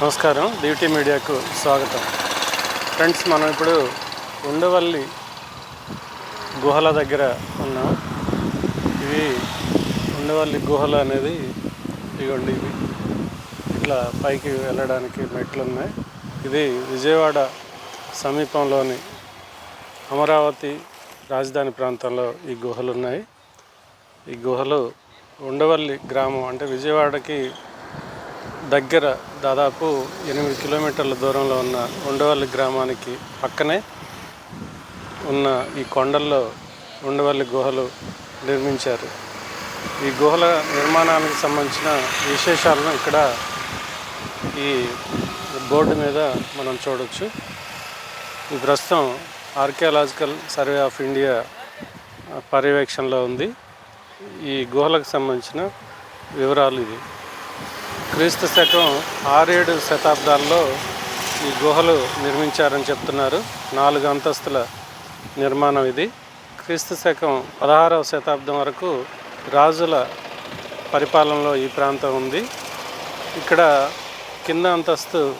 నమస్కారం. డ్యూటీ మీడియాకు స్వాగతం. ఫ్రెండ్స్ మనం ఇప్పుడు ఉండవల్లి గుహల దగ్గర ఉన్నాం. ఇవి ఉండవల్లి గుహలు అనేది ఇదిగోండి ఇవి. ఇట్లా పైకి వెళ్ళడానికి మెట్లు ఉన్నాయి ఇది విజయవాడ సమీపంలోని అమరావతి రాజధాని ప్రాంతంలో ఈ గుహలు ఉన్నాయి ఈ గుహలు ఉండవల్లి గ్రామం అంటే విజయవాడకి దగ్గర దాదాపు ఎనిమిది కిలోమీటర్ల దూరంలో ఉన్న ఉండవల్లి గ్రామానికి పక్కనే ఉన్న ఈ కొండల్లో ఉండవల్లి గుహలు నిర్మించారు. ఈ గుహల నిర్మాణానికి సంబంధించిన విశేషాలను ఇక్కడ ఈ బోర్డు మీద మనం చూడవచ్చు ఈ ప్రస్తుతం ఆర్కియాలజికల్ సర్వే ఆఫ్ ఇండియా పర్యవేక్షణలో ఉంది. ఈ గుహలకు సంబంధించిన వివరాలు ఇవి. క్రీస్తు శకం ఆరేడు శతాబ్దాల్లో ఈ గుహలు నిర్మించారని చెప్తున్నారు. నాలుగు అంతస్తుల నిర్మాణం ఇది. క్రీస్తు శకం పదహారవ శతాబ్దం వరకు రాజుల పరిపాలనలో ఈ ప్రాంతం ఉంది. ఇక్కడ కింద అంతస్తు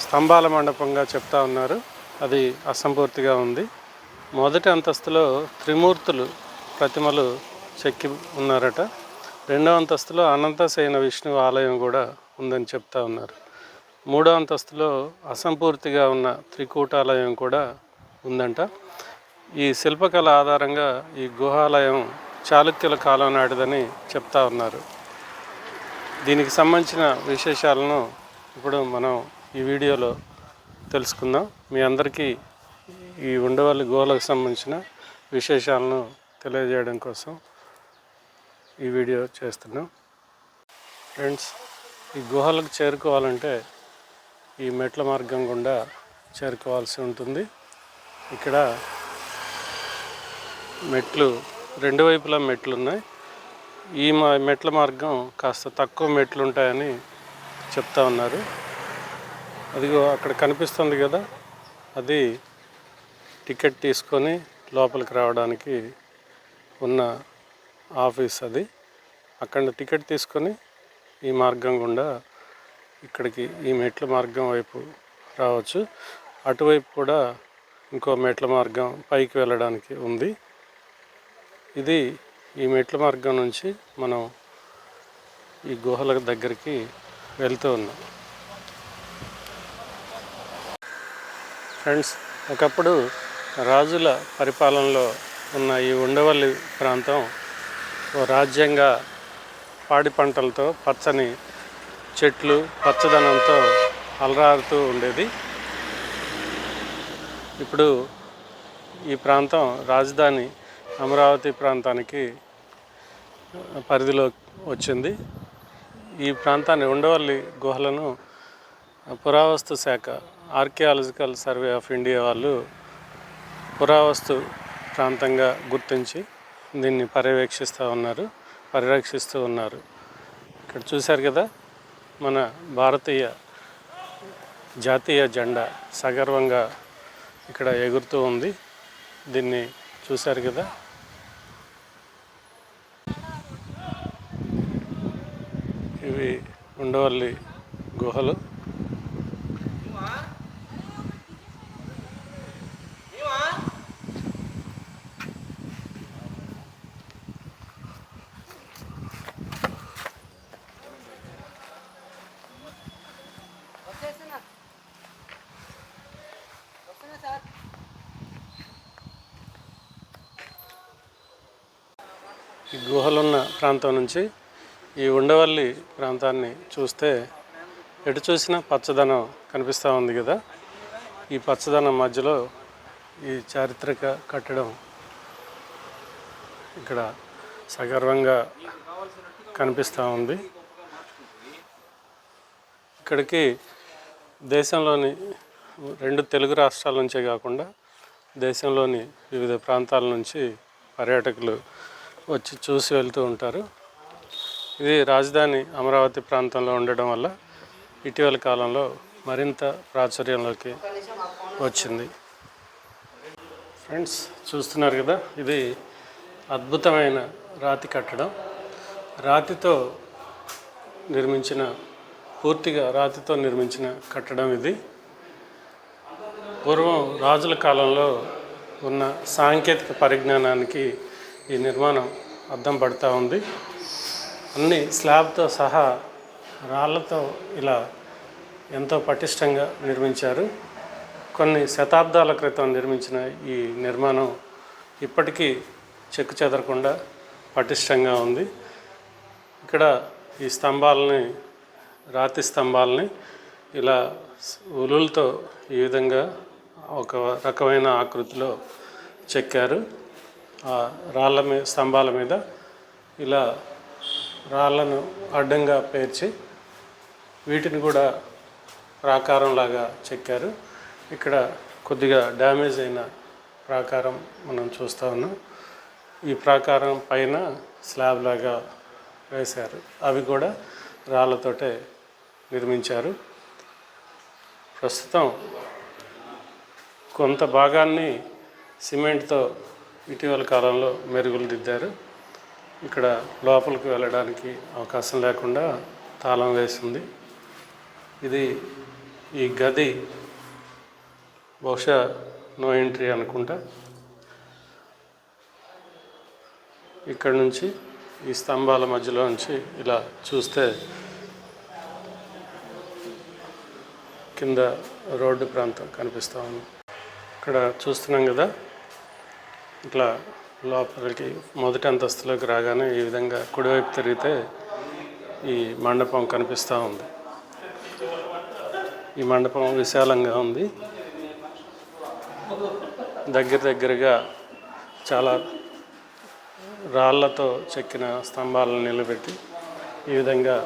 స్తంభాల మండపంగా చెప్తా ఉన్నారు. అది అసంపూర్తిగా ఉంది. మొదటి అంతస్తులో త్రిమూర్తులు ప్రతిమలు చెక్కి ఉన్నారట. రెండో అంతస్తులో అనంతశయన విష్ణు ఆలయం కూడా ఉందని చెప్తా ఉన్నారు. మూడో అంతస్తులో అసంపూర్తిగా ఉన్న త్రికూటాలయం కూడా ఉందంట. ఈ శిల్పకళ ఆధారంగా ఈ గుహాలయం చాళుక్యుల కాలం నాటిదని చెప్తా ఉన్నారు. దీనికి సంబంధించిన విశేషాలను ఇప్పుడు మనం ఈ వీడియోలో తెలుసుకుందాం. మీ అందరికీ ఈ ఉండవల్లి గుహలకు సంబంధించిన విశేషాలను తెలియజేయడం కోసం ఈ వీడియో చేస్తున్నాం. ఫ్రెండ్స్ ఈ గుహలకు చేరుకోవాలంటే ఈ మెట్ల మార్గం గుండా చేరుకోవాల్సి ఉంటుంది. ఇక్కడ మెట్లు రెండు వైపులా మెట్లు ఉన్నాయి. ఈ మా మెట్ల మార్గం కాస్త తక్కువ మెట్లు ఉంటాయని చెప్తా ఉన్నారు. అదిగో అక్కడ కనిపిస్తుంది కదా అది టికెట్ తీసుకొని లోపలికి రావడానికి ఉన్న ఆఫీస్ అది. అక్కడ టికెట్ తీసుకొని ఈ మార్గం గుండా ఇక్కడికి ఈ మెట్ల మార్గం వైపు రావచ్చు. అటువైపు కూడా ఇంకో మెట్ల మార్గం పైకి వెళ్ళడానికి ఉంది. ఇది ఈ మెట్ల మార్గం నుంచి మనం ఈ గుహల దగ్గరికి వెళ్తూ ఉన్నాం. ఫ్రెండ్స్ ఒకప్పుడు రాజుల పరిపాలనలో ఉన్న ఈ ఉండవల్లి ప్రాంతం రాజ్యంగా పాడి పంటలతో పచ్చని చెట్లు పచ్చదనంతో అలరారుతూ ఉండేది. ఇప్పుడు ఈ ప్రాంతం రాజధాని అమరావతి ప్రాంతానికి పరిధిలో వచ్చింది. ఈ ప్రాంతాన్ని ఉండవల్లి గుహలను పురావస్తు శాఖ ఆర్కియాలజికల్ సర్వే ఆఫ్ ఇండియా వాళ్ళు పురావస్తు ప్రాంతంగా గుర్తించి దీన్ని పర్యవేక్షిస్తూ ఉన్నారు పరిరక్షిస్తూ ఉన్నారు. ఇక్కడ చూశారు కదా మన భారతీయ జాతీయ జెండా సగర్వంగా ఇక్కడ ఎగురుతూ ఉంది. దీన్ని చూశారు కదా. ఇవి ఉండవల్లి గుహలు వచ్చేస్తున్నా వస్తున్నా సార్ ఈ గుహలున్న ప్రాంతం నుంచి ఈ ఉండవల్లి ప్రాంతాన్ని చూస్తే ఎటు చూసినా పచ్చదనం కనిపిస్తూ ఉంది కదా. ఈ పచ్చదనం మధ్యలో ఈ చారిత్రక కట్టడం ఇక్కడ సగర్వంగా కనిపిస్తూ ఉంది. ఇక్కడికి దేశంలోని రెండు తెలుగు రాష్ట్రాల నుంచే కాకుండా దేశంలోని వివిధ ప్రాంతాల నుంచి పర్యాటకులు వచ్చి చూసి వెళ్తూ ఉంటారు. ఇది రాజధాని అమరావతి ప్రాంతంలో ఉండడం వల్ల ఇటీవల కాలంలో మరింత ప్రాచుర్యంలోకి వచ్చింది. ఫ్రెండ్స్ చూస్తున్నారు కదా ఇది అద్భుతమైన రాతి కట్టడం. రాతితో నిర్మించిన పూర్తిగా రాతితో నిర్మించిన కట్టడం ఇది. పూర్వం రాజుల కాలంలో ఉన్న సాంకేతిక పరిజ్ఞానానికి ఈ నిర్మాణం అద్దం పడుతూ ఉంది. అన్ని స్లాబ్తో సహా రాళ్ళతో ఇలా ఎంతో పటిష్టంగా నిర్మించారు. కొన్ని శతాబ్దాల క్రితం నిర్మించిన ఈ నిర్మాణం ఇప్పటికీ చెక్కు చెదరకుండా పటిష్టంగా ఉంది. ఇక్కడ ఈ స్తంభాలని రాతి స్తంభాలని ఇలా ఉలులతో ఈ విధంగా ఒక రకమైన ఆకృతిలో చెక్కారు. ఆ రాళ్ళ మీద స్తంభాల మీద ఇలా రాళ్ళను అడ్డంగా పేర్చి వీటిని కూడా ప్రాకారంలాగా చెక్కారు. ఇక్కడ కొద్దిగా డ్యామేజ్ అయిన ప్రాకారం మనం చూస్తూ ఉన్నాం. ఈ ప్రాకారం పైన స్లాబ్ లాగా వేశారు. అవి కూడా రాళ్ళతోటే నిర్మించారు. ప్రస్తుతం కొంత భాగాన్ని సిమెంట్తో ఇటీవల కాలంలో మెరుగులు దిద్దారు. ఇక్కడ లోపలికి వెళ్ళడానికి అవకాశం లేకుండా తాళం వేసింది. ఇది ఈ గది బహుశా నో ఎంట్రీ అనుకుంటా. ఇక్కడ నుంచి ఈ స్తంభాల మధ్యలో నుంచి ఇలా చూస్తే కింద రోడ్డు ప్రాంతం కనిపిస్తూ ఉంది. ఇక్కడ చూస్తున్నాం కదా ఇట్లా లోపలికి మొదటి అంతస్తులోకి రాగానే ఈ విధంగా కుడివైపు తిరిగితే ఈ మండపం కనిపిస్తూ ఉంది. ఈ మండపం విశాలంగా ఉంది. దగ్గర దగ్గరగా చాలా రాళ్ళతో చెక్కిన స్తంభాలను నిలబెట్టి ఈ విధంగా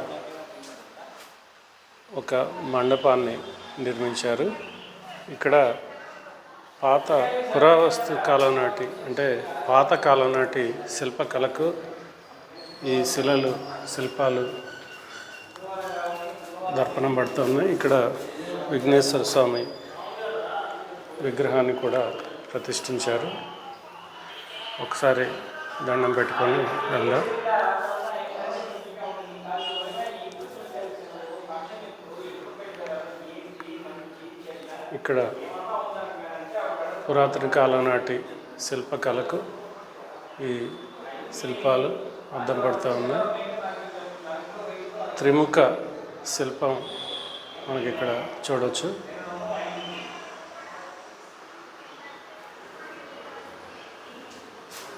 ఒక మండపాన్ని నిర్మించారు. ఇక్కడ పాత పురావస్తు కాలం నాటి అంటే పాత కాలం నాటి శిల్పకళకు ఈ శిలలు శిల్పాలు దర్పణం పడుతున్నాయి ఇక్కడ విఘ్నేశ్వర స్వామి విగ్రహాన్ని కూడా ప్రతిష్ఠించారు. ఒకసారి దండం పెట్టుకొని వెళ్దాం. ఇక్కడ పురాతన కాలం నాటి శిల్పకళకు ఈ శిల్పాలు అద్దం పడుతూ ఉన్నాయి. త్రిముఖ శిల్పం మనకి ఇక్కడ చూడవచ్చు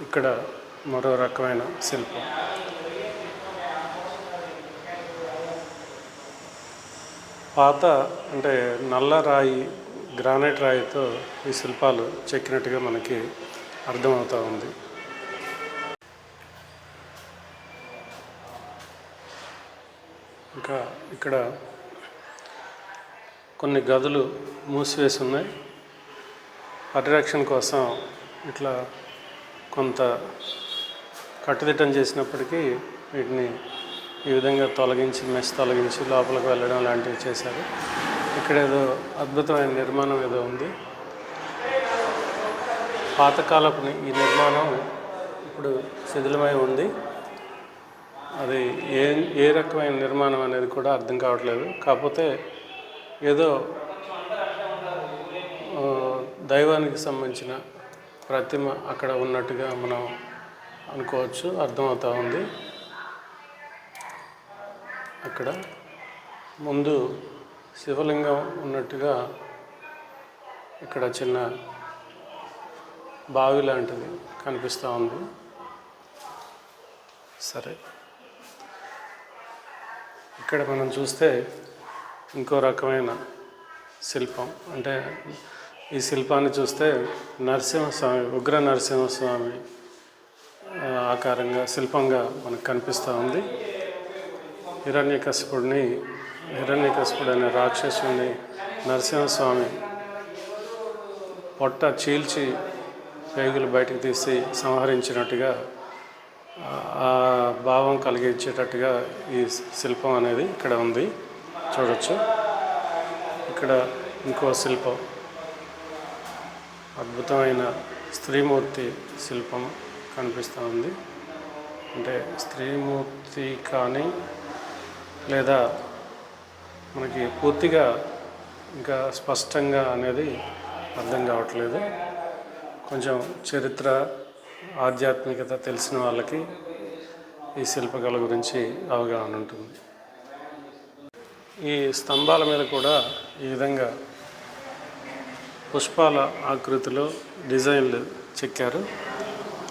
ఇక్కడ మరో రకమైన శిల్పం. పాత అంటే నల్ల రాయి గ్రానైట్ రాయితో ఈ శిల్పాలు చెక్కినట్టుగా మనకి అర్థమవుతూ ఉంది. ఇంకా ఇక్కడ కొన్ని గదులు మూసివేసి ఉన్నాయి పరిరక్షణ కోసం ఇట్లా కొంత కట్టుదిట్టం చేసినప్పటికీ వీటిని ఈ విధంగా తొలగించి మెస్ తొలగించి లోపలికి వెళ్ళడం లాంటివి చేశారు. ఇక్కడ ఏదో అద్భుతమైన నిర్మాణం ఏదో ఉంది. పాతకాలపు ఈ నిర్మాణం ఇప్పుడు శిథిలమై ఉంది. అది ఏ ఏ రకమైన నిర్మాణం అనేది కూడా అర్థం కావట్లేదు. కాకపోతే ఏదో దైవానికి సంబంధించిన ప్రతిమ అక్కడ ఉన్నట్టుగా మనం అనుకోవచ్చు. అర్థమవుతూ ఉంది. అక్కడ ముందు శివలింగం ఉన్నట్టుగా ఇక్కడ చిన్న బావి లాంటిది కనిపిస్తూ ఉంది. సరే. ఇక్కడ మనం చూస్తే ఇంకో రకమైన శిల్పం. అంటే ఈ శిల్పాన్ని చూస్తే నరసింహస్వామి ఉగ్ర నరసింహస్వామి ఆకారంగా శిల్పంగా మనకు కనిపిస్తూ ఉంది. హిరణ్యకశిపుడిని హిరణ్యకశిపుడు అనే రాక్షసుని నరసింహస్వామి పొట్ట చీల్చి పేగులు బయటకు తీసి సంహరించినట్టుగా ఆ- ఆ భావం కలిగించేటట్టుగా ఈ శిల్పం అనేది ఇక్కడ ఉంది. చూడొచ్చు. ఇక్కడ ఇంకో శిల్పం. అద్భుతమైన స్త్రీమూర్తి శిల్పం కనిపిస్తూ ఉంది. అంటే స్త్రీమూర్తి కానీ లేదా మనకి పూర్తిగా ఇంకా స్పష్టంగా అనేది అర్థం కావట్లేదు. కొంచెం చరిత్ర ఆధ్యాత్మికత తెలిసిన వాళ్ళకి ఈ శిల్పకళ గురించి అవగాహన ఉంటుంది. ఈ స్తంభాల మీద కూడా ఈ విధంగా పుష్పాల ఆకృతిలో డిజైన్లు చెక్కారు.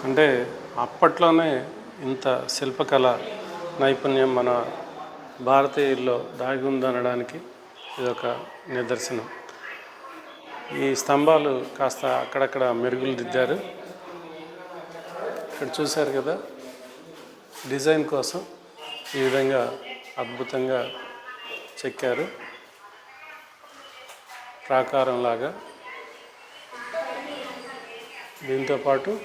అంటే అప్పట్లోనే ఇంత శిల్పకళ నైపుణ్యం మన భారతీయుల్లో దాగి ఉందనడానికి ఇదొక నిదర్శనం. ఈ స్తంభాలు కాస్త అక్కడక్కడ మెరుగులు దిద్దారు. ఇక్కడ చూశారు కదా డిజైన్ కోసం ఈ విధంగా అద్భుతంగా చెక్కారు. ప్రాకారం లాగా. దీంతో పాటు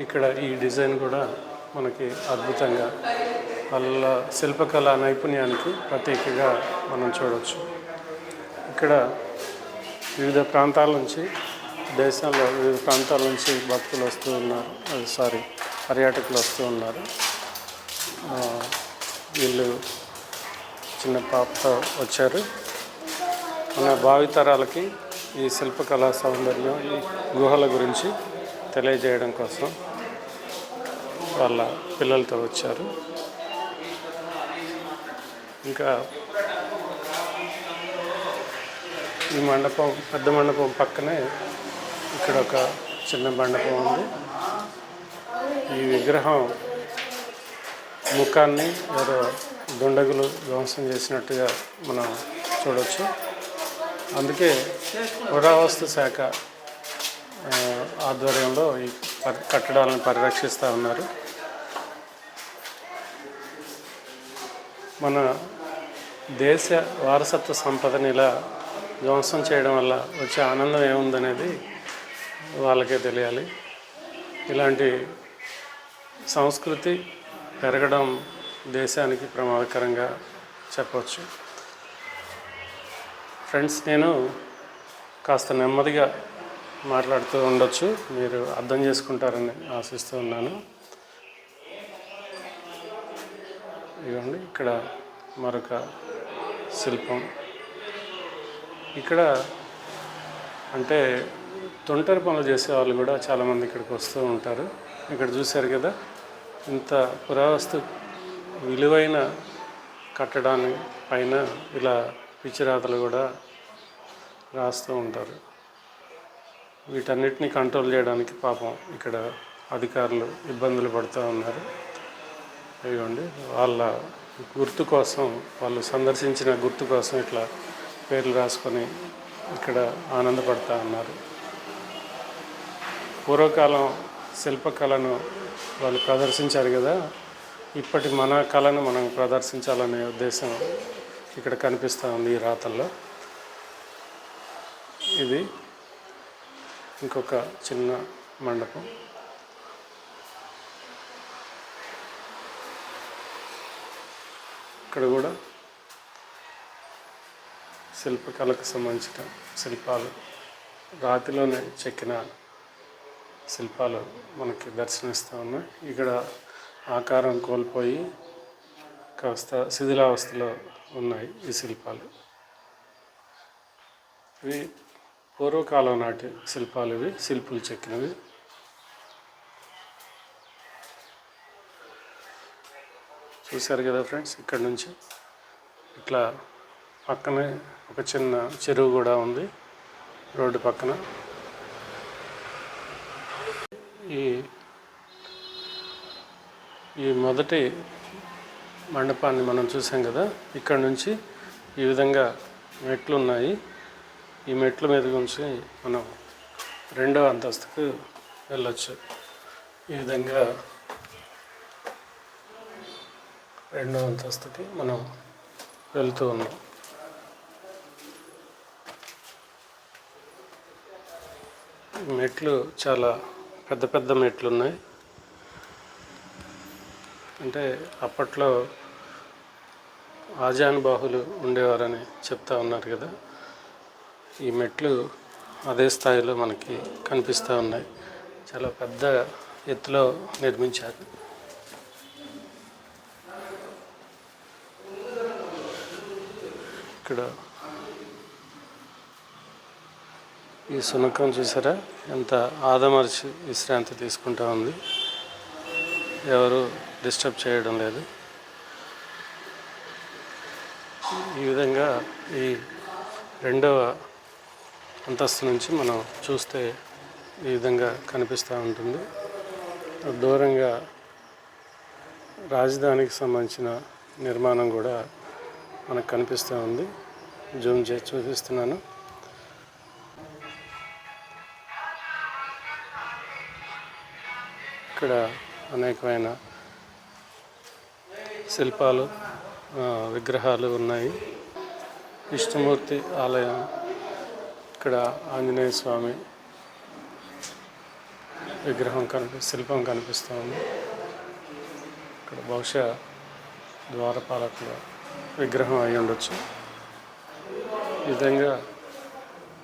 ఇక్కడ ఈ డిజైన్ కూడా మనకి అద్భుతంగా వాళ్ళ శిల్పకళ నైపుణ్యానికి ప్రతీకగా మనం చూడవచ్చు ఇక్కడ వివిధ ప్రాంతాల నుంచి దేశంలో వివిధ ప్రాంతాల నుంచి భక్తులు వస్తూ ఉన్నారు. సారీ పర్యాటకులు వస్తూ ఉన్నారు. వీళ్ళు చిన్న పాపతో వచ్చారు. మన భావితరాలకి ఈ శిల్పకళా సౌందర్యం ఈ గుహల గురించి తెలియజేయడం కోసం వాళ్ళ పిల్లలతో వచ్చారు. ఇంకా ఈ మండపం పెద్ద మండపం పక్కనే ఇక్కడ ఒక చిన్న మండపం ఉంది. ఈ విగ్రహం ముఖాన్ని ఎవరో దుండగులు ధ్వంసం చేసినట్టుగా మనం చూడవచ్చు అందుకే పురావస్తు శాఖ ఆధ్వర్యంలో ఈ కట్టడాలను పరిరక్షిస్తూ ఉన్నారు. మన దేశ వారసత్వ సంపదని ఇలా ధ్వంసం చేయడం వల్ల వచ్చే ఆనందం ఏముందనేది వాళ్ళకే తెలియాలి. ఇలాంటి సంస్కృతి పెరగడం దేశానికి ప్రమాదకరంగా చెప్పవచ్చు. ఫ్రెండ్స్ నేను కాస్త నెమ్మదిగా మాట్లాడుతూ ఉండొచ్చు. మీరు అర్థం చేసుకుంటారని ఆశిస్తూ ఉన్నాను. ఇదిగోండి ఇక్కడ మరొక శిల్పం. ఇక్కడ అంటే తొంటరి పనులు చేసే వాళ్ళు కూడా చాలామంది ఇక్కడికి వస్తూ ఉంటారు. ఇక్కడ చూశారు కదా ఇంత పురావస్తు విలువైన కట్టడాన్ని పైన ఇలా పిచ్చిరాతలు కూడా రాస్తూ ఉంటారు. వీటన్నిటిని కంట్రోల్ చేయడానికి పాపం ఇక్కడ అధికారులు ఇబ్బందులు పడుతూ ఉన్నారు. ఇదిగోండి వాళ్ళ గుర్తు కోసం వాళ్ళు సందర్శించిన గుర్తు కోసం ఇట్లా పేర్లు రాసుకొని ఇక్కడ ఆనందపడతా ఉన్నారు. పూర్వకాలం శిల్పకళను వాళ్ళు ప్రదర్శించారు కదా ఇప్పటి మన కళను మనం ప్రదర్శించాలనే ఉద్దేశం ఇక్కడ కనిపిస్తూ ఉంది ఈ రాతల్లో. ఇది ఇంకొక చిన్న మండపం. ఇక్కడ కూడా శిల్పకళకు సంబంధించిన శిల్పాలు. రాతిలోనే చెక్కిన శిల్పాలు మనకి దర్శనమిస్తూ ఉన్నాయి. ఇక్కడ ఆకారం కోల్పోయి కాస్త శిథిలావస్థలో ఉన్నాయి ఈ శిల్పాలు. ఇవి పూర్వకాలం నాటి శిల్పాలు ఇవి శిల్పులు చెక్కినవి. చూశారు కదా ఫ్రెండ్స్ ఇక్కడ నుంచి. ఇట్లా పక్కనే ఒక చిన్న చెరువు కూడా ఉంది రోడ్డు పక్కన. ఈ ఈ మొదటి మండపాన్ని మనం చూసాం కదా ఇక్కడ నుంచి ఈ విధంగా మెట్లు ఉన్నాయి. ఈ మెట్ల మీద నుంచి మనం రెండో అంతస్తుకు వెళ్ళొచ్చు. ఈ విధంగా రెండో అంతస్తుకి మనం వెళ్తూ ఉన్నాం. మెట్లు చాలా పెద్ద పెద్ద మెట్లు ఉన్నాయి అంటే అప్పట్లో ఆజానుబాహులు ఉండేవారని చెప్తా ఉన్నారు కదా. ఈ మెట్లు అదే స్థాయిలో మనకి కనిపిస్తూ ఉన్నాయి. చాలా పెద్ద ఎత్తులో నిర్మించారు. ఇక్కడ. ఈ సునకం చూసారా? ఎంత ఆదమర్చి విశ్రాంతి తీసుకుంటా ఉంది. ఎవరు డిస్టర్బ్ చేయడం లేదు. ఈ విధంగా ఈ రెండవ అంతస్తు నుంచి మనం చూస్తే ఈ విధంగా కనిపిస్తూ ఉంటుంది. దూరంగా రాజధానికి సంబంధించిన నిర్మాణం కూడా మనకు కనిపిస్తూ ఉంది. జూమ్ చేసి చూపిస్తున్నాను. ఇక్కడ అనేకమైన శిల్పాలు విగ్రహాలు ఉన్నాయి. విష్ణుమూర్తి ఆలయం ఇక్కడ ఆంజనేయ స్వామి విగ్రహం కనిపి శిల్పం కనిపిస్తూ ఉంది. ఇక్కడ బహుశా ద్వారపాలకులు విగ్రహం అయి ఉండొచ్చు. ఈ విధంగా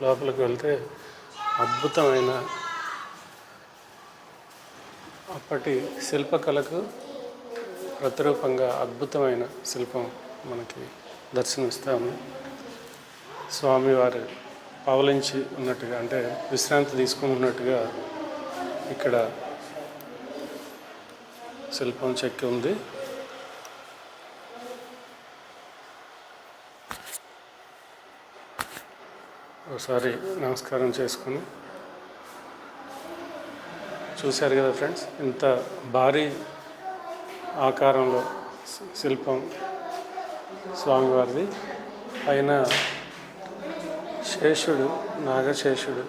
లోపలికి వెళ్తే అద్భుతమైన అప్పటి శిల్పకళకు ప్రతిరూపంగా అద్భుతమైన శిల్పం మనకి దర్శనమిస్తాము. స్వామివారు పవలించి ఉన్నట్టుగా అంటే విశ్రాంతి తీసుకుంటున్నట్టుగా ఇక్కడ శిల్పం చెక్కి ఉంది. ఒకసారి నమస్కారం చేసుకుని. చూశారు కదా ఫ్రెండ్స్ ఇంత భారీ ఆకారంలో శిల్పం స్వామివారిది. పైన శేషుడు నాగశేషుడు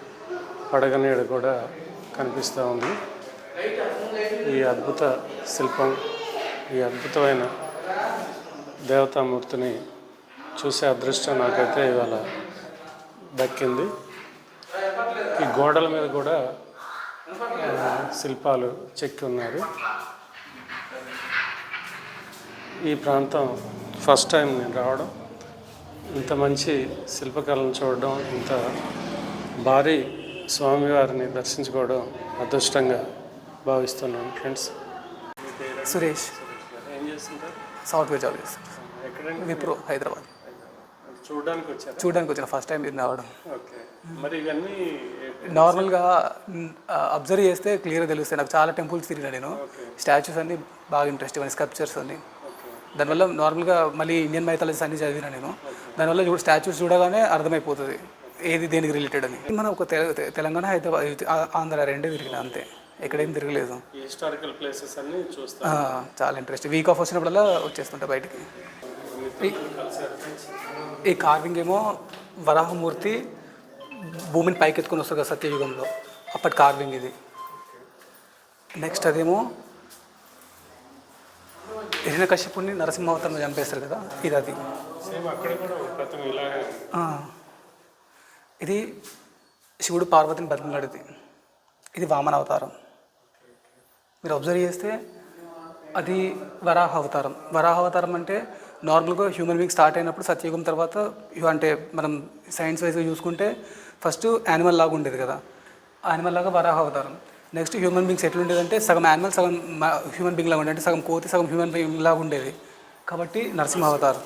పడగనీడ కూడా కనిపిస్తూ ఉంది. ఈ అద్భుత శిల్పం ఈ అద్భుతమైన దేవతామూర్తిని చూసే అదృష్టం నాకైతే ఇవాళ దక్కింది. ఈ గోడల మీద కూడా శిల్పాలు చెక్కి ఉన్నారు. ఈ ప్రాంతం ఫస్ట్ టైం నేను రావడం. ఇంత మంచి శిల్పకళను చూడడం ఇంత భారీ స్వామివారిని దర్శించుకోవడం అదృష్టంగా భావిస్తున్నాను ఫ్రెండ్స్. సురేష్. ఏం చేస్తుంటారు? సాఫ్ట్వేర్ జాబ్ చేస్తాను విప్రో హైదరాబాద్. చూడడానికి వచ్చారు? చూడడానికి వచ్చిన. ఫస్ట్ టైం ఇది రావడం. ఓకే. మరి ఇవన్నీ నార్మల్గా అబ్జర్వ్ చేస్తే క్లియర్గా తెలుస్తాయి. నాకు చాలా టెంపుల్స్ తిరిగిన నేను. స్టాచ్యూస్ అన్ని బాగా ఇంట్రెస్ట్ ఇవన్నీ స్కల్ప్చర్స్ అన్ని. దానివల్ల నార్మల్గా మళ్ళీ ఇండియన్ మైథాలజీస్ అన్ని చదివిన నేను. దానివల్ల చూడ స్టాచ్యూస్ చూడగానే అర్థమైపోతుంది. ఏది దేనికి రిలేటెడ్ అని. మన ఒక తెలంగాణ హైదరాబాద్ ఆంధ్ర రెండే తిరిగిన అంతే. ఎక్కడేం తిరగలేదు. హిస్టారికల్ ప్లేసెస్ అన్ని చూస్తాను ఆ, చాలా ఇంట్రెస్ట్ వీక్ ఆఫ్ వచ్చినప్పుడల్లా వచ్చేస్తుంటా బయటికి. ఈ- కార్వింగ్ ఏమో వరాహమూర్తి భూమిని పైకెత్తుకొని వస్తారు కదా సత్యయుగంలో. అప్పటి కార్వింగ్ ఇది. నెక్స్ట్ అదేమో హిరణ్యకశ్యపుని నరసింహావతారంలో చంపేస్తారు కదా ఇది అది ఇది శివుడు పార్వతిని బతిమలాడిది. ఇది వామన అవతారం. మీరు అబ్జర్వ్ చేస్తే అది వరాహ అవతారం. వరాహ అవతారం అంటే నార్మల్గా హ్యూమన్ బీయింగ్ స్టార్ట్ అయినప్పుడు సత్యయుగం తర్వాత అంటే మనం సైన్స్ వైజ్గా చూసుకుంటే ఫస్ట్ యానిమల్ లాగా ఉండేది కదా. యానిమల్ లాగా వరాహ అవతారం. నెక్స్ట్ హ్యూమన్ బీయింగ్స్ ఎట్లుండేదంటే సగం యానిమల్ సగం హ్యూమన్ బీయింగ్ లాగా ఉండేది అంటే సగం కోతి సగం హ్యూమన్ బీయింగ్ లాగా ఉండేది. కాబట్టి నరసింహ అవతారం.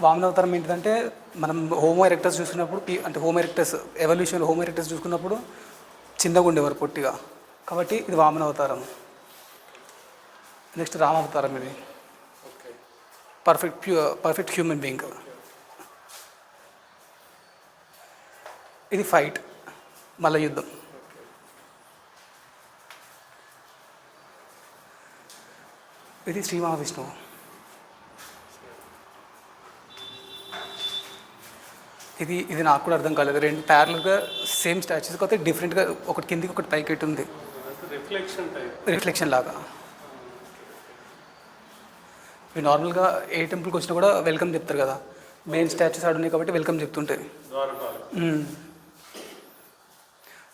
వామన అవతారం ఏంటిదంటే మనం హోమో ఎరెక్టర్స్ చూసుకున్నప్పుడు అంటే homo erectus evolution homo erectus చూసుకున్నప్పుడు చిన్నగా ఉండేవారు పొట్టిగా. కాబట్టి ఇది వామన అవతారం. నెక్స్ట్ రామ అవతారం ఇది. Perfect pure perfect human being ఇది ఫైట్ మల్ల యుద్ధం ఇది శ్రీ మహావిష్ణువు ఇది ఇది నాకు కూడా అర్థం కాలేదు. రెండు ప్యారల్గా సేమ్ స్టాచ్యూస్ కాకపోతే డిఫరెంట్గా ఒకటి కిందికి ఒకటి పైకి ఉంది. రిఫ్లెక్షన్ లాగా. ఇవి నార్మల్గా ఏ టెంపుల్కి వచ్చినా కూడా వెల్కమ్ చెప్తారు కదా. మెయిన్ స్టాచ్యూస్ ఆడున్నాయి కాబట్టి వెల్కమ్ మ్మ్.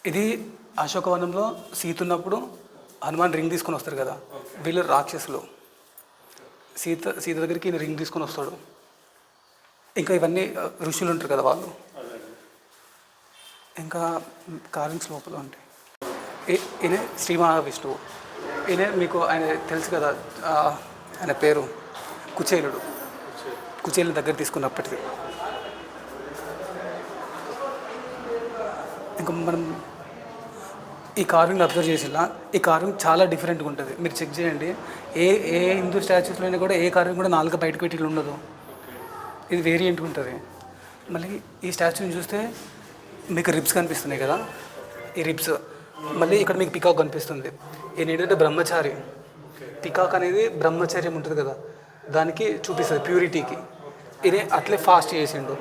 ఇది అశోకవనంలో సీత ఉన్నప్పుడు హనుమాన్ రింగ్ తీసుకొని వస్తారు కదా. వీళ్ళు రాక్షసులు. సీత సీత దగ్గరికి ఈయన రింగ్ తీసుకొని వస్తాడు. ఇంకా ఇవన్నీ ఋషులు ఉంటారు కదా వాళ్ళు. ఇంకా కార్వింగ్స్ లోపల ఉంటాయి. ఈయన శ్రీ మహావిష్ణువు. ఈయన మీకు ఆయన తెలుసు కదా ఆయన పేరు. కుచేలుడు. కుచేలుని దగ్గర తీసుకున్నప్పటికి ఇంకా మనం ఈ కార్వింగ్ అబ్జర్వ్ చేసినా ఈ కార్వింగ్ చాలా డిఫరెంట్గా ఉంటుంది. మీరు చెక్ చేయండి. ఏ ఏ హిందూ స్టాచ్యూస్లోనే కూడా ఏ కార్వింగ్ కూడా నాలుగు బయట పెట్టి ఉండదు. ఇది వేరియంట్గా ఉంటుంది. మళ్ళీ ఈ స్టాచ్యూని చూస్తే మీకు రిబ్స్ కనిపిస్తున్నాయి కదా? ఈ రిబ్స్. మళ్ళీ ఇక్కడ మీకు పికాక్ కనిపిస్తుంది. ఈయన ఏంటంటే బ్రహ్మచారి. పికాక్ అనేది బ్రహ్మచర్యం ఉంటుంది కదా? దానికి చూపిస్తుంది ప్యూరిటీకి. ఇది అట్లే ఫాస్ట్ చేసిండు.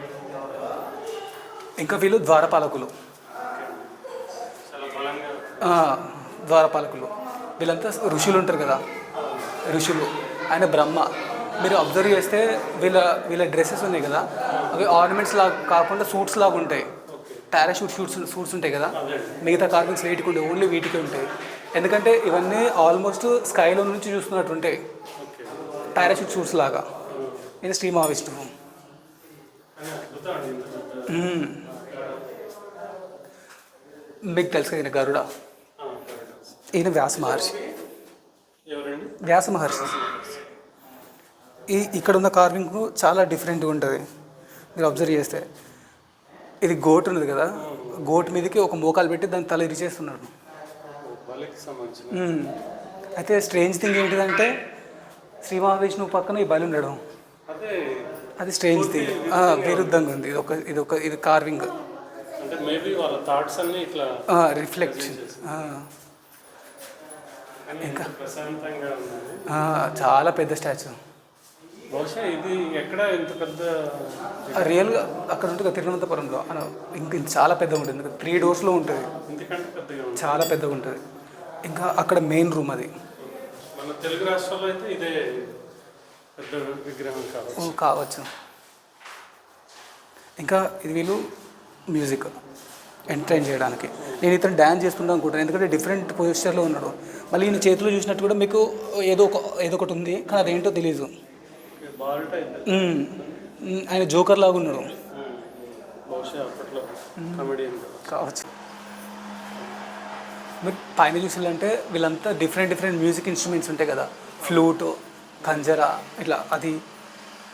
ఇంకా వీళ్ళు ద్వారపాలకులు. ద్వారపాలకులు. వీళ్ళంతా ఋషులు ఉంటారు కదా. ఋషులు. ఆయన బ్రహ్మ. మీరు అబ్జర్వ్ చేస్తే వీళ్ళ వీళ్ళ డ్రెస్సెస్ ఉన్నాయి కదా. అవి ఆర్నమెంట్స్ లాగా కాకుండా సూట్స్ లాగా ఉంటాయి. పారాషూట్ షూట్స్ సూట్స్ ఉంటాయి కదా. మిగతా కార్వింగ్స్ వీటికి ఉంటాయి ఓన్లీ వీటికి ఉంటాయి. ఎందుకంటే ఇవన్నీ ఆల్మోస్ట్ స్కైలో నుంచి చూస్తున్నట్టు ఉంటాయి పారాషూట్ షూట్స్ లాగా. ఇది శ్రీ మహావిష్ణువు. మీకు తెలుసు ఈయన గరుడ. ఈయన వ్యాస మహర్షి. వ్యాస మహర్షి. ఈ ఇక్కడ ఉన్న కార్వింగ్ చాలా డిఫరెంట్గా ఉంటుంది. మీరు అబ్జర్వ్ చేస్తే. ఇది గోట్ ఉన్నది కదా. గోట్ మీదకి ఒక మోకాలు పెట్టి దాన్ని తల ఇరిచేస్తున్నాడు. అయితే స్ట్రేంజ్ థింగ్ ఏంటిదంటే శ్రీ మహావిష్ణువు పక్కన ఈ బలి ఉండడం. అదే స్ట్రేంజ్ థింగ్ విరుద్ధంగా ఉంది. ఇది ఒక ఇది ఒక ఇది కార్వింగ్ రిఫ్లెక్షన్ ఉంది. చాలా పెద్ద స్టాచ్యూ బహుశా ఇది ఎక్కడ ఇంత పెద్ద రియల్గా అక్కడ ఉంటుంది తిరువనంతపురంలో. ఇంక చాలా పెద్దగా ఉంటుంది. త్రీ డోర్స్లో ఉంటుంది. చాలా పెద్దగా ఉంటుంది. ఇంకా అక్కడ మెయిన్ రూమ్ అది. మన తెలుగు రాష్ట్రాల్లో అయితే ఇదే పెద్ద విగ్రహం కావచ్చు. కావచ్చు. ఇంకా ఇది వీళ్ళు మ్యూజిక్ ఎంటర్టైన్ చేయడానికి. నేను ఇతను డ్యాన్స్ చేస్తుంటాను అనుకుంటాను ఎందుకంటే డిఫరెంట్ పొజిషన్లో ఉన్నాడు. మళ్ళీ ఈయన చేతిలో చూసినట్టు కూడా మీకు ఏదో ఒక ఏదో ఒకటి ఉంది కానీ అదేంటో తెలియదు. మ్మ్. ఆయన జోకర్ లాగా ఉన్నాడు. కావచ్చు. మీరు పైన చూసిందంటే వీళ్ళంతా డిఫరెంట్ డిఫరెంట్ మ్యూజిక్ ఇన్స్ట్రుమెంట్స్ ఉంటాయి కదా. ఫ్లూట్ కంజరా ఇట్లా అది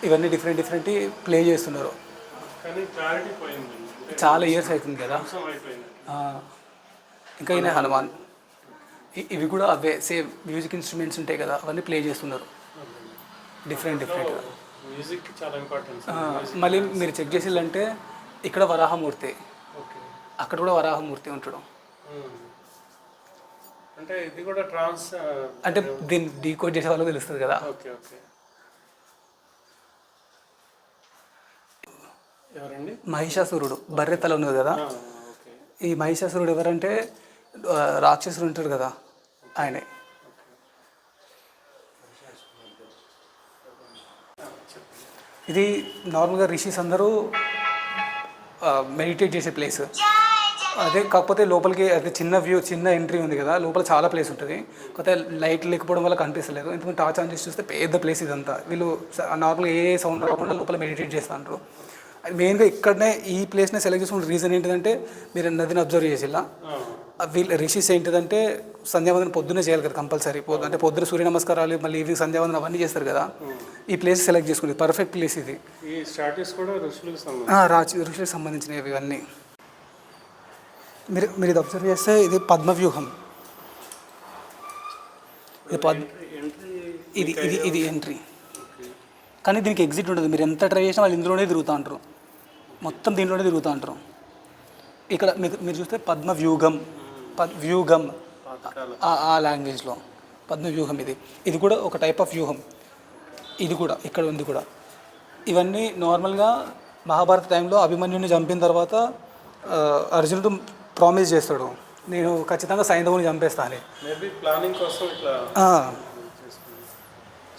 ఇవన్నీ డిఫరెంట్ డిఫరెంట్ ప్లే చేస్తున్నారు. చాలా ఇయర్స్ అవుతుంది కదా. ఇంకా ఈయన హనుమాన్. ఇవి కూడా అవే సేమ్ మ్యూజిక్ ఇన్స్ట్రుమెంట్స్ ఉంటాయి కదా అవన్నీ ప్లే చేస్తున్నారు. డిఫరెంట్ డిఫరెంట్గా మ్యూజిక్ చాలా ఇంపార్టెన్స్ మళ్ళీ మీరు చెక్ చేసిందంటే ఇక్కడ వరాహమూర్తి. అక్కడ కూడా వరాహమూర్తి ఉంటాడు. అంటే ఇది కూడా ట్రాన్స్ అంటే దీన్ని డీకోడ్ చేసే వాళ్ళకి తెలుస్తుంది కదా. Okay okay. ఎవరండి? మహిషాసురుడు బర్రె తల ఉన్నది కదా. ఈ మహిషాసురుడు ఎవరంటే రాక్షసుడు ఉంటాడు కదా ఆయనే. ఇది నార్మల్గా రిషీస్ అందరూ మెడిటేట్ చేసే ప్లేస్ అదే కాకపోతే లోపలికి అదే చిన్న వ్యూ చిన్న ఎంట్రీ ఉంది కదా లోపల చాలా ప్లేస్ ఉంటుంది. కాకపోతే లైట్ లేకపోవడం వల్ల కనిపిస్తలేదు. ఎందుకంటే టార్చ్ ఆన్ చేసి చూస్తే పెద్ద ప్లేస్ ఇదంతా. వీళ్ళు నార్మల్గా ఏ సౌండ్ రాకుండా లోపల మెడిటేట్ చేస్తారు మెయిన్గా ఇక్కడనే ఈ ప్లేస్ని సెలెక్ట్ చేసుకున్న రీజన్ ఏంటిదంటే మీరు నదిని అబ్జర్వ్ చేసిలా వీళ్ళ రిషీస్ ఏంటిదంటే సంధ్యావందనం పొద్దున్నే చేయాలి కదా కంపల్సరీ. పొద్దు అంటే పొద్దున సూర్య నమస్కారాలు మళ్ళీ ఈవినింగ్ సంధ్యావందనం అవన్నీ చేస్తారు కదా. ఈ ప్లేస్ సెలెక్ట్ చేసుకుంది పర్ఫెక్ట్ ప్లేస్ ఇది. ఋషులకు సంబంధించినవి ఇవన్నీ. మీరు మీరు ఇది అబ్జర్వ్ చేస్తే ఇది పద్మవ్యూహం. ఇది పద్ ఇది ఇది ఇది ఎంట్రీ కానీ దీనికి ఎగ్జిట్ ఉండదు. మీరు ఎంత ట్రై చేసినా వాళ్ళు ఇందులోనే తిరుగుతూ ఉంటారు. మొత్తం దీంట్లోనే తిరుగుతూ ఉంటారు. ఇక్కడ మీకు మీరు చూస్తే పద్మవ్యూహం. పద్ వ్యూహం ఆ- లాంగ్వేజ్లో పద్మవ్యూహం ఇది. ఇది కూడా ఒక టైప్ ఆఫ్ వ్యూహం. ఇది కూడా ఇక్కడ ఉంది కూడా. ఇవన్నీ నార్మల్గా మహాభారత టైంలో అభిమన్యుని చంపిన తర్వాత అర్జునుడు ప్రామిస్ చేస్తాడు. నేను ఖచ్చితంగా సైంధవుని చంపేస్తా అని మేబీ ప్లానింగ్ కోసం ఇట్లా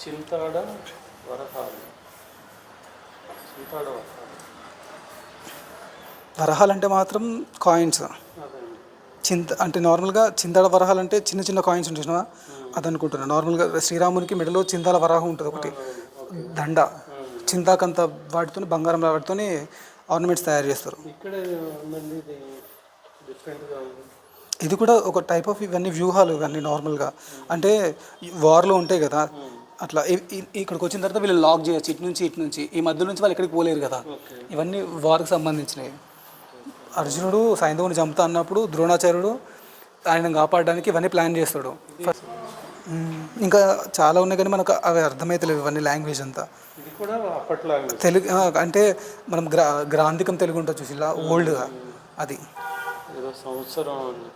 చింతాడ వరహాలు. చింతాడ వరహాలు. వరహాలంటే మాత్రం కాయిన్స్ చింత అంటే నార్మల్గా చింతాల వరహాలు అంటే చిన్న చిన్న కాయిన్స్ ఉంటున్నావా అది అనుకుంటున్నా నార్మల్గా శ్రీరామునికి మెడలో చింతాల వరాహం ఉంటుంది ఒకటి. దండ. చింతాకంత వాటితో బంగారం వాటితో ఆర్నమెంట్స్ తయారు చేస్తారు. ఇక్కడ ఉందండి ఇది. డిఫరెంట్గా ఇది కూడా ఒక టైప్ ఆఫ్ ఇవన్నీ వ్యూహాలు ఇవన్నీ నార్మల్గా అంటే వార్లో ఉంటాయి కదా అట్లా ఇక్కడికి వచ్చిన తర్వాత వీళ్ళు లాక్ చేయొచ్చు ఇటు నుంచి ఇటు నుంచి. ఈ మధ్య నుంచి వాళ్ళు ఎక్కడికి పోలేరు కదా. ఇవన్నీ వార్కి సంబంధించినవి. అర్జునుడు సైంధవుని చంపుతా అన్నప్పుడు ద్రోణాచార్యుడు ఆయన కాపాడడానికి ఇవన్నీ ప్లాన్ చేస్తాడు. ఇంకా చాలా ఉన్నాయి కానీ మనకు అవి అర్థమైతలేవు ఇవన్నీ లాంగ్వేజ్ అంతా. తెలుగు అంటే మనం గ్రా గ్రాంధికం తెలుగు ఉంటుంది చూసి ఇలా ఓల్డ్గా అది. ఏదో సంవత్సరం.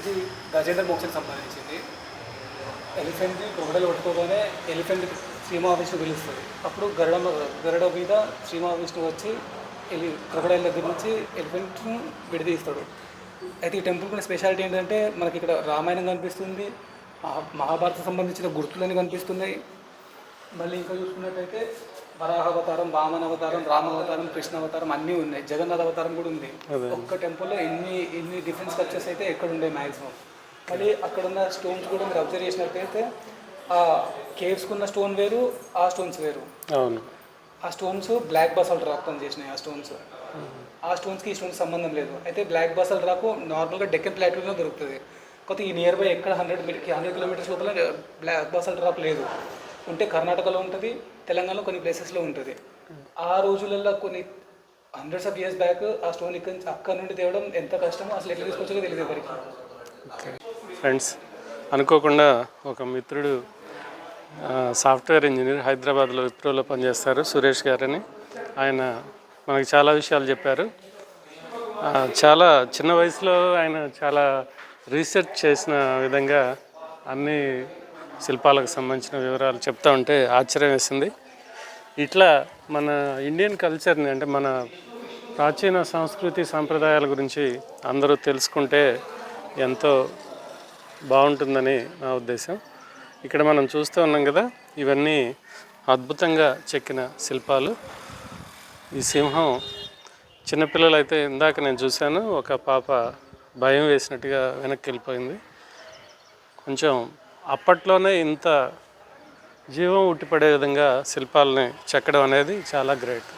ఇది గజేంద్ర మోక్షకి సంబంధించింది. ఎలిఫెంట్ని క్రొకడలు పట్టుకోగానే ఎలిఫెంట్ శ్రీ మహావిష్ణు పిలుస్తుంది అప్పుడు గరుడ గరుడ మీద శ్రీ మహావిష్ణు వచ్చి ఎలి క్రొకడైల్ దగ్గర నుంచి ఎలిఫెంట్ను విడదీస్తాడు. అయితే ఈ టెంపుల్ కూడా స్పెషాలిటీ ఏంటంటే మనకి ఇక్కడ రామాయణం కనిపిస్తుంది మహా- మహాభారత సంబంధించిన గుర్తులన్నీ కనిపిస్తున్నాయి. మళ్ళీ ఇంకా చూసుకున్నట్టయితే వరాహ అవతారం వామన అవతారం రామ అవతారం కృష్ణ అవతారం అన్నీ ఉన్నాయి. జగన్నాథ అవతారం కూడా ఉంది. ఒక్క టెంపుల్లో ఎన్ని ఎన్ని డిఫరెంట్ స్ట్రక్చర్స్ అయితే ఎక్కడ ఉండే మ్యాక్సిమం మళ్ళీ అక్కడ ఉన్న స్టోన్స్ కూడా మీరు అబ్జర్వ్ చేసినట్టయితే ఆ కేవ్స్కి ఉన్న స్టోన్ వేరు ఆ స్టోన్స్ వేరు. అవును. ఆ స్టోన్స్ బ్లాక్ బసాల్ట్ రాక్తో చేసినాయి ఆ స్టోన్స్ ఆ స్టోన్స్కి ఈ స్టోన్స్ సంబంధం లేదు. అయితే బ్లాక్ బసాల్ట్ రాకు నార్మల్గా డెక్కన్ ప్లాట్యూలో దొరుకుతుంది. కాకపోతే ఈ నియర్ బై ఎక్కడ హండ్రెడ్ హండ్రెడ్ కిలోమీటర్స్ లోపల బ్లాక్ బసాల్ట్ రాక్ లేదు. ఉంటే కర్ణాటకలో ఉంటుంది తెలంగాణలో కొన్ని ప్లేసెస్లో ఉంటుంది. ఆ రోజులలో కొన్ని హండ్రెడ్స్ ఆఫ్ ఇయర్స్ బ్యాక్ ఆ స్టోన్ ఇక్కడ నుంచి అక్కడ నుండి తేవడం ఎంత కష్టమో అసలు ఎట్లా తీసుకొచ్చో తెలియదు ఎవరికి. ఫ్రెండ్స్ అనుకోకుండా ఒక మిత్రుడు సాఫ్ట్వేర్ ఇంజనీర్ హైదరాబాద్లో విప్రోలో పనిచేస్తారు సురేష్ గారని. ఆయన మనకి చాలా విషయాలు చెప్పారు. చాలా చిన్న వయసులో ఆయన చాలా రీసెర్చ్ చేసిన విధంగా అన్నీ శిల్పాలకు సంబంధించిన వివరాలు చెప్తా ఉంటే ఆశ్చర్యం వేసింది. ఇట్లా మన ఇండియన్ కల్చర్ని అంటే మన ప్రాచీన సంస్కృతి సాంప్రదాయాల గురించి అందరూ తెలుసుకుంటే ఎంతో బాగుంటుందని నా ఉద్దేశం. ఇక్కడ మనం చూస్తూ ఉన్నాం కదా ఇవన్నీ అద్భుతంగా చెక్కిన శిల్పాలు. ఈ సింహం చిన్నపిల్లలు అయితే ఇందాక నేను చూశాను ఒక పాప భయం వేసినట్టుగా వెనక్కి వెళ్ళిపోయింది. కొంచెం అప్పట్లోనే ఇంత జీవం ఉట్టిపడే విధంగా శిల్పాలని చెక్కడం అనేది చాలా గ్రేట్.